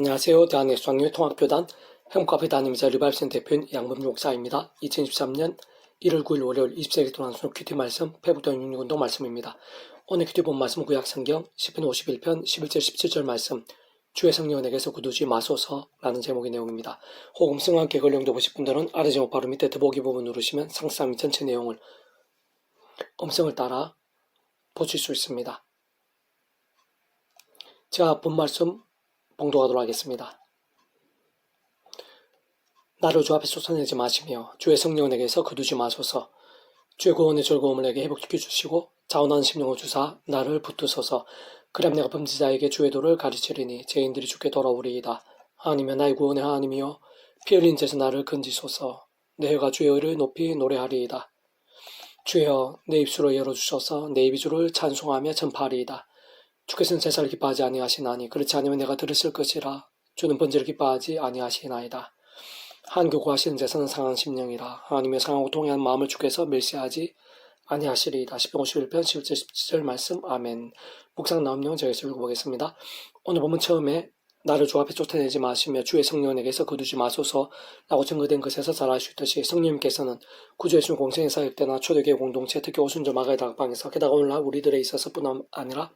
안녕하세요. 대한의 수학여의 통합교단 행복카페 담임자 리발센 대표인 양범 목사입니다. 2023년 1월 9일 월요일 20세기 동안 수능 큐티 말씀 페북도 66운동 말씀입니다. 오늘 큐티 본 말씀 구약성경 10편 51편 11절 17절 말씀 주의 성령에게서 구두지 마소서라는 제목의 내용입니다. 혹음 승과 함께 걸령도 보실 분들은 아래 제목 바로 밑에 더보기 부분 누르시면 상상 및 전체 내용을 음성을 따라 보실 수 있습니다. 제가 본 말씀 봉독하도록 하겠습니다. 나를 주 앞에 쏟아내지 마시며 주의 성령에게서 거두지 마소서 주의 구원의 즐거움을 내게 회복시켜 주시고 자원하는 심령을 주사 나를 붙드소서 그럼 내가 범죄자에게 주의 도를 가르치리니 죄인들이 주께 돌아오리이다. 하나님여 나의 구원의 하나님이여 피 흘린 죄에서 나를 건지소서 내 혀가 주의 의를 높이 노래하리이다. 주여 내 입술을 열어주셔서 내 입이 주를 찬송하며 전파하리이다. 주께서는 제사를 기뻐하지 아니하시나니 그렇지 않으면 내가 들으실 것이라 주는 번제를 기뻐하지 아니하시나이다. 한 교 구하시는 제사는 상한 심령이라 하나님의 상하고 동의한 마음을 주께서 멸시하지 아니하시리이다. 10편 51편 11절 17절 말씀 아멘 묵상 나옴 용 저에서 읽어보겠습니다. 오늘 보면 처음에 나를 주 앞에 쫓아내지 마시며 주의 성령에게서 거두지 마소서 라고 증거된 것에서 잘알수 있듯이 성령님께서는 구주예수 공생의 사역 때나 초대교회 공동체 특히 오순절 마가의 다락방에서 게다가 오늘날 우리들에 있어서 뿐 아니라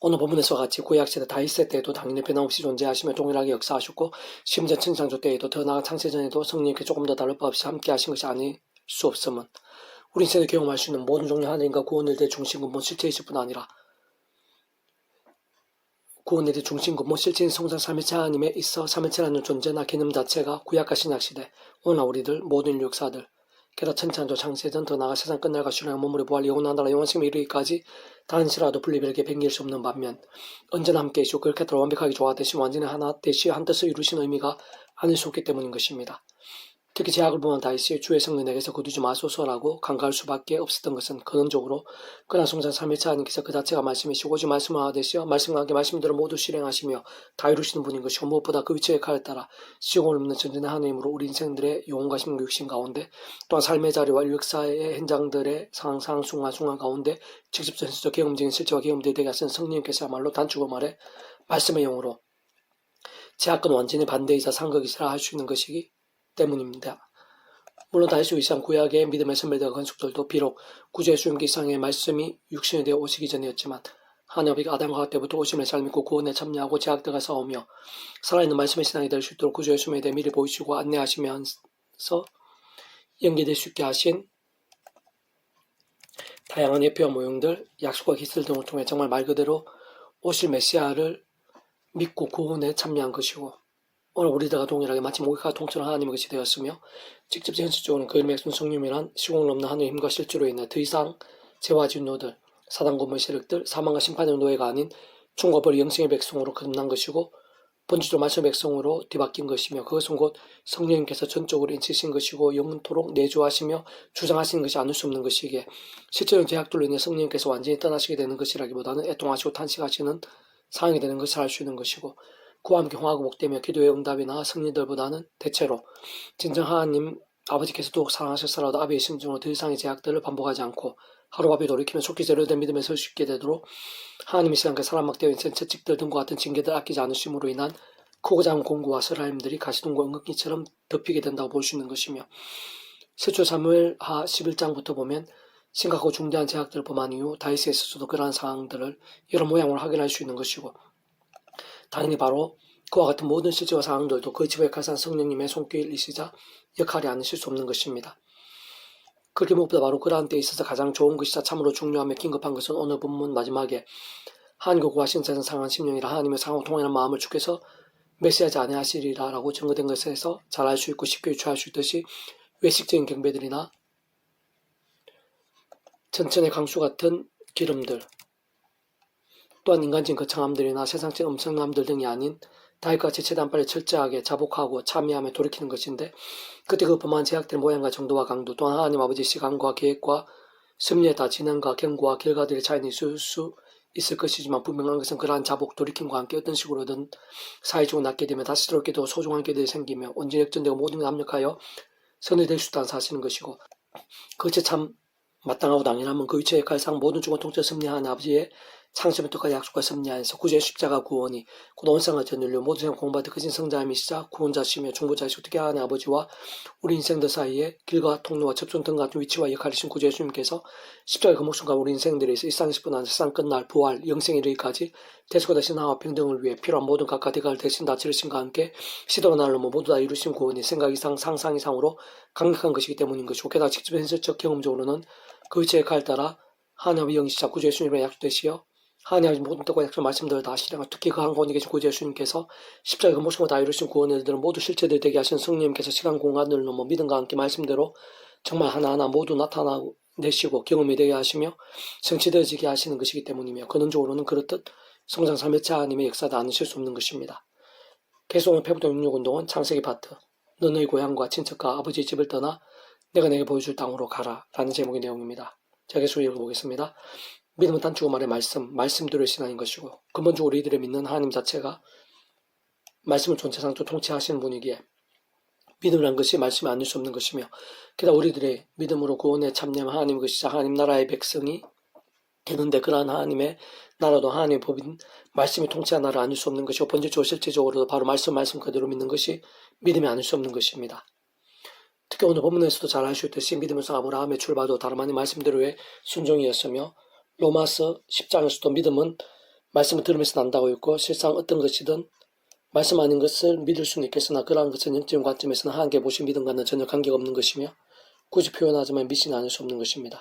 오늘 본문에서 같이 구약시대 다윗세 때에도 당연히 변함없이 존재하시며 동일하게 역사하셨고 심지어 천상조 때에도 더 나아가 창세전에도 성령께 조금 더 다를 바 없이 함께 하신 것이 아닐 수 없음은 우리 인생에 경험할 수 있는 모든 종류 하나님과 구원을 대 중심 근본 실체이실 뿐 아니라 구원에 대해 중심 근본 실체인 성장 삼일체 하나님에 있어 삼일체라는 존재나 개념 자체가 구약과 신약시대 오늘 우리들 모든 역사들 게다가 천창조 창세전 더 나아가 세상 끝날과 주량한 몸으로 부활 영원한 나라 영원심에 이르기까지 단시라도 분리별게 변길 수 없는 반면 언제나 함께 계시고 그렇게 따라 완벽하게 조화되시 완전히 하나 되시 한 뜻을 이루신 의미가 아닐 수 없기 때문인 것입니다. 특히 제약을 보면 다윗이 주의 성령에게서 거두지 마소서라고 간과할 수밖에 없었던 것은 근원적으로 그나 성장 3일차 하나님께서 그 자체가 말씀이시고 오직 말씀을 하되시어 말씀과 함께 말씀대로 모두 실행하시며 다 이루시는 분인 것이고 무엇보다 그 위치의 칼을 따라 시공을 없는 전진의 하나님으로 우리 인생들의 영혼과 심령 육신 가운데 또한 삶의 자리와 역사의 현장들의 상황 순간 순간 가운데 직접 전수적 경험적인 실제와 경험들이 되게 하신 성령께서야말로 단축을 말해 말씀의 영으로 제약은 완전히 반대이자 상극이시라 할 수 있는 것이기 때문입니다. 물론 다시 이상 구약의 믿음의 선배들 건축들도 비록 구주의 수용기 이상의 말씀이 육신에 되어 오시기 전이었지만 하나님이 아담과 때부터 오심의 삶 믿고 구원에 참여하고 제약들과 싸우며 살아있는 말씀의 신앙이 될 수 있도록 구주의 수명에 대해 미리 보이시고 안내하시면서 연계될 수 있게 하신 다양한 예표와 모형들, 약속과 기술 등을 통해 정말 말 그대로 오실 메시아를 믿고 구원에 참여한 것이고 오늘 우리들과 동일하게 마치 목욕과 통째로 하나님의 것이 되었으며 직접 현실적으로는 그 이름의 순성님이란 시공을 넘는 하늘의 힘과 실주로 인해 더 이상 죄와 진노들, 사단과 물 세력들, 사망과 심판의 노예가 아닌 총과 벌 영생의 백성으로 거듭난 것이고 본주도 말씀 백성으로 뒤바뀐 것이며 그것은 곧 성령님께서 전적으로 인치신 것이고 영원토록 내주하시며 주장하시는 것이 아닐 수 없는 것이기에 실제로 제약들로 인해 성령님께서 완전히 떠나시게 되는 것이라기보다는 애통하시고 탄식하시는 상황이 되는 것을 알 수 있는 것이고 그와 함께 홍하고 복되며 기도의 응답이나 승리들보다는 대체로 진정 하나님 아버지께서 더욱 사랑하셨으라도 아비의 심중으로 더 이상의 제약들을 반복하지 않고 하루바비 돌이키며 속기 제로된 믿음에 설 수 있게 되도록 하나님이 시간과 사람 막되어 있는 채찍들 등과 같은 징계들 아끼지 않으심으로 인한 크고 작은 공고와 스라임들이 가시동과 은극기처럼 덮이게 된다고 볼 수 있는 것이며 세초 사무엘 하 11장부터 보면 심각하고 중대한 제약들을 범한 이후 다이스에 스스로도 그러한 상황들을 여러 모양으로 확인할 수 있는 것이고 당연히 바로 그와 같은 모든 실제와 상황들도 그 집에 가산 성령님의 손길이시자 역할이 아니실 수 없는 것입니다. 그렇게 무엇보다 바로 그러한 때에 있어서 가장 좋은 것이자 참으로 중요하며 긴급한 것은 오늘 본문 마지막에 구하신 자는 상한 심령이라 하나님의 상하고 통하는 마음을 주께서 메시하지 아니하시리라 라고 증거된 것에서 잘 알 수 있고 쉽게 유추할 수 있듯이 외식적인 경배들이나 천천의 강수 같은 기름들 또한 인간적인 거창함들이나 세상적 엄청남들 등이 아닌 다윗같이 빨리 철저하게 자복하고 참여하며 돌이키는 것인데 그때 그 범한 제약된 모양과 정도와 강도 또한 하나님 아버지 시간과 계획과 승리에 다 진행과 경고와 결과들의 차이는 있을 수 있을 것이지만 분명한 것은 그러한 자복 돌이킴과 함께 어떤 식으로든 사회적으로 낳게 되면 다시 들어오게도 소중한 게들이 생기며 온전히 역전되고 모든 게 합력하여 선이 될 수 있다는 사실인 것이고 그것이 참 마땅하고 당연하면 그 위치의 칼상 모든 중원 통째 승리하는 아버지의 끝까지 약속과 섭리 안에서 구주의 십자가 구원이 곧 온상을 전율려 모든 생 공부하듯 그진 성자임이시자 구원자시며 중보자시고 특히 하나님 아버지와 우리 인생들 사이에 길과 통로와 접종 등 같은 위치와 역할이신 구주 예수님께서 십자가의 그 목숨과 우리 인생들에서 일상십분 안에 세상 끝날 부활 영생에 이르기까지 대속과 대신 하와 평등을 위해 필요한 모든 각각 대가를 대신 다 치르심과 함께 시도가 날로 모두 다 이루신 구원이 생각 이상 상상 이상으로 강력한 것이기 때문인 것이고 게다가 직접 현실적 경험적으로는 그 위치의 칼 따라 하나님의 영시자 구주 예수님의 약속되시어 하나님의 모든 뜻과 약속 말씀들을 다 실행하고 특히 그 한 가운데 계신 구주 예수님께서 십자가 그 모습을 다 이루신 구원들은 모두 실체들 되게 하신 성령님께서 시간 공간을 넘어 믿음과 함께 말씀대로 정말 하나하나 모두 나타내시고 경험이 되게 하시며 성취되어지게 하시는 것이기 때문이며 근원적으로는 그렇듯 성장 3회차 하나님의 역사도 않으실 수 없는 것입니다. 계속은 페부도 66운동은 창세기 파트 너의 고향과 친척과 아버지의 집을 떠나 내가 내게 보여줄 땅으로 가라 라는 제목의 내용입니다. 자 계속 읽어보겠습니다. 믿음은 단축어 말의 말씀, 말씀대로의 신앙인 것이고 근본적으로 이들의 믿는 하나님 자체가 말씀을 전체상도 통치하시는 분이기에 믿음이란 것이 말씀이 아닐 수 없는 것이며 게다가 우리들의 믿음으로 구원에 참여한 하나님 것이자 하나님 나라의 백성이 되는데 그러한 하나님의 나라도 하나님의 법인 말씀이 통치한 나라 아닐 수 없는 것이고 본질적으로 실제적으로도 바로 말씀 말씀 그대로 믿는 것이 믿음이 아닐 수 없는 것입니다. 특히 오늘 본문에서도 잘 아시듯이 믿음에서 아브라함의 출발도 다름 아닌 말씀대로의 순종이었으며 로마서 10장에서도 믿음은 말씀을 들으면서 난다고 했고 실상 어떤 것이든 말씀 아닌 것을 믿을 수는 있겠으나 그러한 것은 영적인 관점에서는 하나님께 보신 믿음과는 전혀 관계가 없는 것이며 굳이 표현하자면 믿지는 않을 수 없는 것입니다.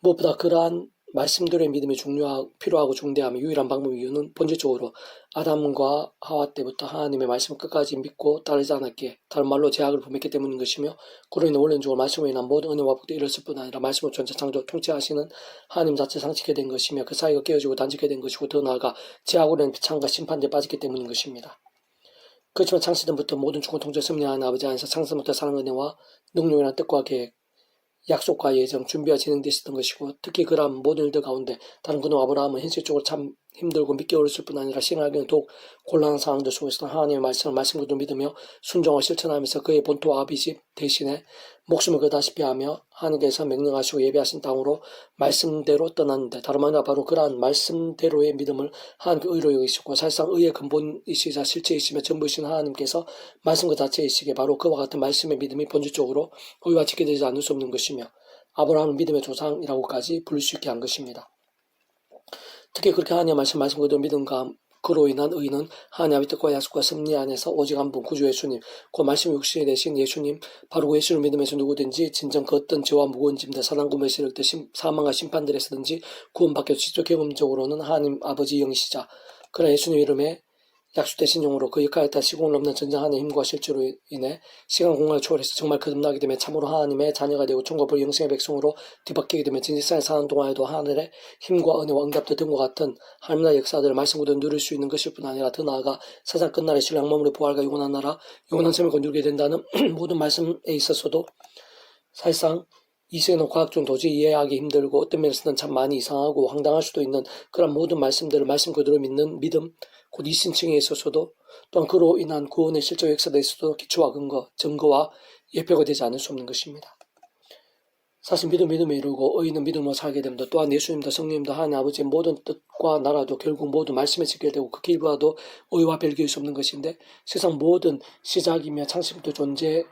무엇보다 그러한 말씀대로의 믿음이 중요하고 필요하고 중대하며 유일한 방법 이유는 본질적으로 아담과 하와 때부터 하나님의 말씀을 끝까지 믿고 따르지 않았기에 다른 말로 제약을 범했기 때문인 것이며 그로 인해 원론적으로 말씀으로 인한 모든 은혜와 복도 이뤘을 뿐 아니라 말씀을 전체 창조 통치하시는 하나님 자체 상치게 된 것이며 그 사이가 깨어지고 단절게 된 것이고 더 나아가 제약으로 인한 비창과 심판에 빠졌기 때문인 것입니다. 그렇지만 창시전부터 모든 주권 통제 섭리하는 아버지 안에서 창세부터 사랑 은혜와 능력이라는 뜻과 계획 약속과 예정, 준비가 진행되었던 것이고 특히 모든 일들 가운데 다른 그놈 아브라함은 현실적으로 참 힘들고 믿기 어렸을 뿐 아니라 신앙하기는 더욱 곤란한 상황들 속에서 하나님의 말씀을 말씀 그대로 믿으며 순종을 실천하면서 그의 본토 아비집 대신에 목숨을 그다시피 하며 하나님께서 명령하시고 예배하신 땅으로 말씀대로 떠났는데 다름 아니라 바로 그러한 말씀대로의 믿음을 하나님께 의로 여기시고 사실상 의의 근본이시자 실체이시며 전부이신 하나님께서 말씀 그 자체이시기에 바로 그와 같은 말씀의 믿음이 본질적으로 의와 지켜되지 않을 수 없는 것이며 아브라함은 믿음의 조상이라고까지 부를 수 있게 한 것입니다. 특히 그렇게 하나님의 말씀, 말씀 그대로 믿음과 그로 인한 의는 하나님의 뜻과 약속과 섭리 안에서 오직 한 분 구주 예수님, 그 말씀 육신이 되신 예수님, 바로 그 예수를 믿으면서 누구든지 진정 그 어떤 죄와 무거운 짐들, 사랑과 매실을 듯 사망과 심판들에서든지 구원받게 직접 경험적으로는 하나님 아버지 영시자, 그러나 예수님 이름에 약속되신 용으로 그 역할에 시공을 넘는 전쟁하는 힘과 실제로 인해 시간 공간을 초월해서 정말 거듭나게 되면 참으로 하나님의 자녀가 되고 천국을 영생의 백성으로 뒤바뀌게 되면 진실상에 사는 동안에도 하늘의 힘과 은혜와 응답들 등과 같은 나라의 역사들을 말씀 그대로 누릴 수 있는 것일 뿐 아니라 더 나아가 세상 끝날의 신랑 몸으로 부활과 영원한 나라 영원한 생명을 누리게 된다는 모든 말씀에 있어서도 사실상 이 세계는 과학적으로 도저히 이해하기 힘들고 어떤 면에서는 참 많이 이상하고 황당할 수도 있는 그런 모든 말씀들을 말씀 그대로 믿는 믿음 곧 이신층에 있어서도 또한 그로 인한 구원의 실적 역사에 있어도 기초와 근거, 증거와 예표가 되지 않을 수 없는 것입니다. 사실 믿음 믿음에 이루고 의인은 믿음으로 살게 됩니다. 또한 예수님도 성령님도 하나님 아버지의 모든 뜻과 나라도 결국 모두 말씀에 지켜되고 그 길과도 의와 별개일 수 없는 것인데 세상 모든 시작이며 창시부터 존재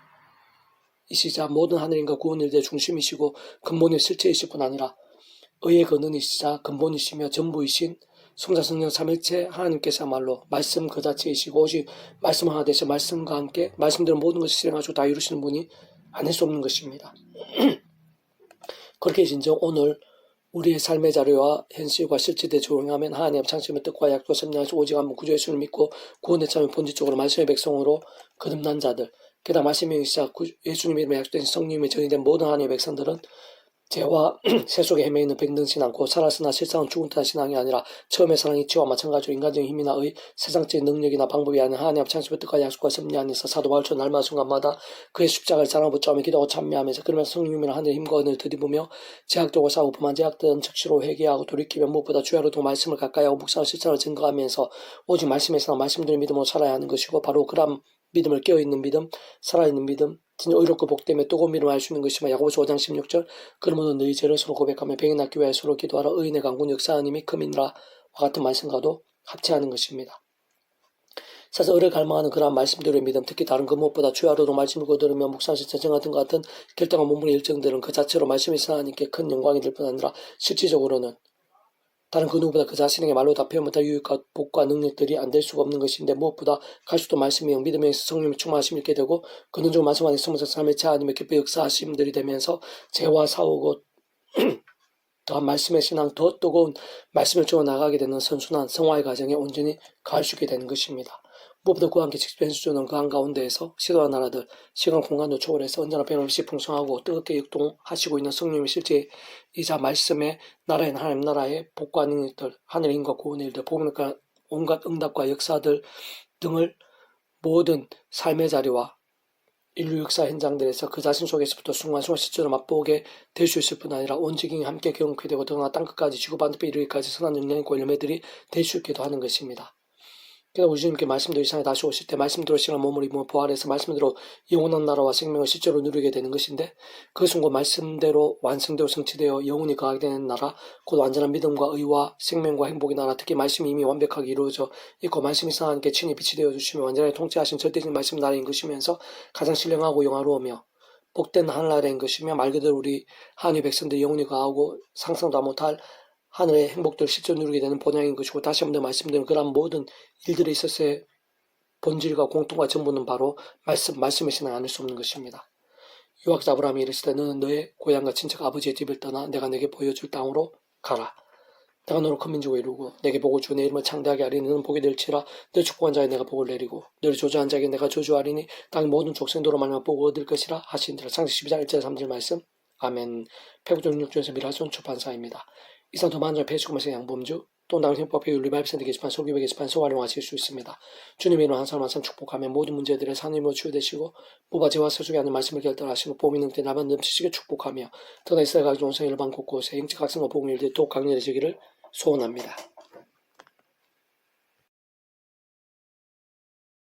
이시자 모든 하늘인과 구원일대 중심이시고 근본의 실체이실 뿐 아니라 의의 근원이시자 근본이시며 전부이신 성자 성령 삼일체 하나님께서야말로 말씀 그 자체이시고 오직 말씀 하나 되셔 말씀과 함께 말씀대로 모든 것을 실행하시고 다 이루시는 분이 아닐 수 없는 것입니다. 그렇게 진정 오늘 우리의 삶의 자료와 현실과 실체에 적용하면 하나님 창심의 뜻과 약도 섭리하시 오직 한번 구조 예수를 믿고 구원에 참여 본질적으로 말씀의 백성으로 거듭난 자들 게다가 말씀의 의사 예수님의 이름에 약속된 성령님의 전이된 모든 하나님의 백성들은 죄와 세 속에 헤매 있는 백등신 않고 살았으나 실상은 죽은 듯한 신앙이 아니라 처음의 사랑 이 치와 마찬가지로 인간적인 힘이나 의, 세상적인 능력이나 방법이 아닌 하나님 앞 창시부 뜻과 약속과 섭리 안에서 사도 바울처 날마다 순간마다 그의 십자가를 자랑 붙잡으며 기도하고 참여하면서 그러면서 성령님이나 하늘의 힘과 은혜를 드리보며 제약적으로 싸우고 범한 제약들은 즉시로 회개하고 돌이키며 무엇보다 주야로 도 말씀을 가까이 하고 묵상을 실천을 증거하면서 오직 말씀에서나 말씀들을 믿음으로 살아야 하는 것이고 바로 그런 믿음을 깨어있는 믿음, 살아있는 믿음, 진짜 의롭고 복되며 뜨거운 믿음을 알수 있는 것이며 야고보서 5장 16절 그러므로 너희 죄를 서로 고백하며 병이 낫기 위하여 서로 기도하라 의인의 강군 역사하는 힘이 크민이라 같은 말씀과도 합체하는 것입니다. 사서 의를 갈망하는 그러한 말씀들의 믿음, 특히 다른 그 무엇보다 주야로도 말씀을 거들으며 묵상시 제정하던 것 같은 결정한 몸물의 일정들은 그 자체로 말씀이 하나님께 큰 영광이 될 뿐 아니라 실질적으로는 다른 그 누구보다 그 자신에게 말로 다 표현 못할 유익과 복과 능력들이 안 될 수가 없는 것인데 무엇보다 갈수도 말씀의 영, 믿음의 성령의 충만하심이 있게 되고 근원적으로 말씀 안에 숨어서 삶의 차 아니면 기뻐 역사하심들이 되면서 죄와 싸우고 더한 말씀의 신앙, 더 뜨거운 말씀을 주어 나가게 되는 선순환 성화의 과정에 온전히 가할 수 있게 되는 것입니다. 무엇보다 그와 함께 직변 수주는 그 한가운데에서 시도한 나라들, 시간 공간도 초월 해서 언제나 변함없이 풍성하고 뜨겁게 역동하시고 있는 성령의 실제이자 말씀의 나라인 하나님 나라의 복과 능력들, 하늘의 힘과 구원의 일들, 복음과 온갖 응답과 역사들 등을 모든 삶의 자리와 인류 역사 현장들에서 그 자신 속에서부터 순간순간 실제로 맛보게 될 수 있을 뿐 아니라 온 지경이 함께 경험하게 되고 더나 땅끝까지 지구 반대편 이르기까지 선한 영향과 열매들이 될 수 있기도 하는 것입니다. 그래서 우리 주님께 말씀대로 이 세상에 다시 오실 때 말씀대로 시간 몸을 입으며 부활해서 말씀대로 영원한 나라와 생명을 실제로 누리게 되는 것인데 그 순간 말씀대로 완성되어 성취되어 영원히 거하게 되는 나라 곧 완전한 믿음과 의와 생명과 행복의 나라 특히 말씀이 이미 완벽하게 이루어져 있고 말씀이 하나님께 친히 빛이 되어 주시며 완전히 통치하신 절대적인 말씀 나라인 것이면서 가장 신령하고 영화로우며 복된 하늘나라인 것이며 말 그대로 우리 한이 백성들 영원히 거하고 상상도 못할 하늘의 행복들을 실제로 누리게 되는 본향인 것이고 다시 한번 더 말씀드리는 그러한 모든 일들에 있어서의 본질과 공통과 전부는 바로 말씀, 신앙 아닐 수 없는 것입니다. 유학자 아브라함이 이르시되 너는 너의 고향과 친척 아버지의 집을 떠나 내가 내게 보여줄 땅으로 가라. 내가 너를 큰 민족을 이루고 내게 복을 주고 내 이름을 창대하게 하리니 너는 복이 될지라 늘 축복한 자에 내가 복을 내리고 너를 저주한 자에게 내가 저주하리니 땅의 모든 족생도로 말미암아 복을 얻을 것이라 하신지라 창세기 12장 1절 3절 말씀 아멘 폐구종 6조에서 미라손 출판사입니다. 이상 더 많은 점 배수금에서 양범주 또 다른 형법의 윤리 발표센터 게시판 소규모 게시판에서 활용 하실 수 있습니다. 주님의 이름 한 사람 축복하며 모든 문제들의 산임으로 치유되시고 무바지와 서숙이 하는 말씀을 결단하시고 봄이 능때 나만 넘치시게 축복하며 더나 이스라엘 가족 온성 일반 곳곳에 행치 각성과 복음일들이 또 강렬해지기를 소원합니다.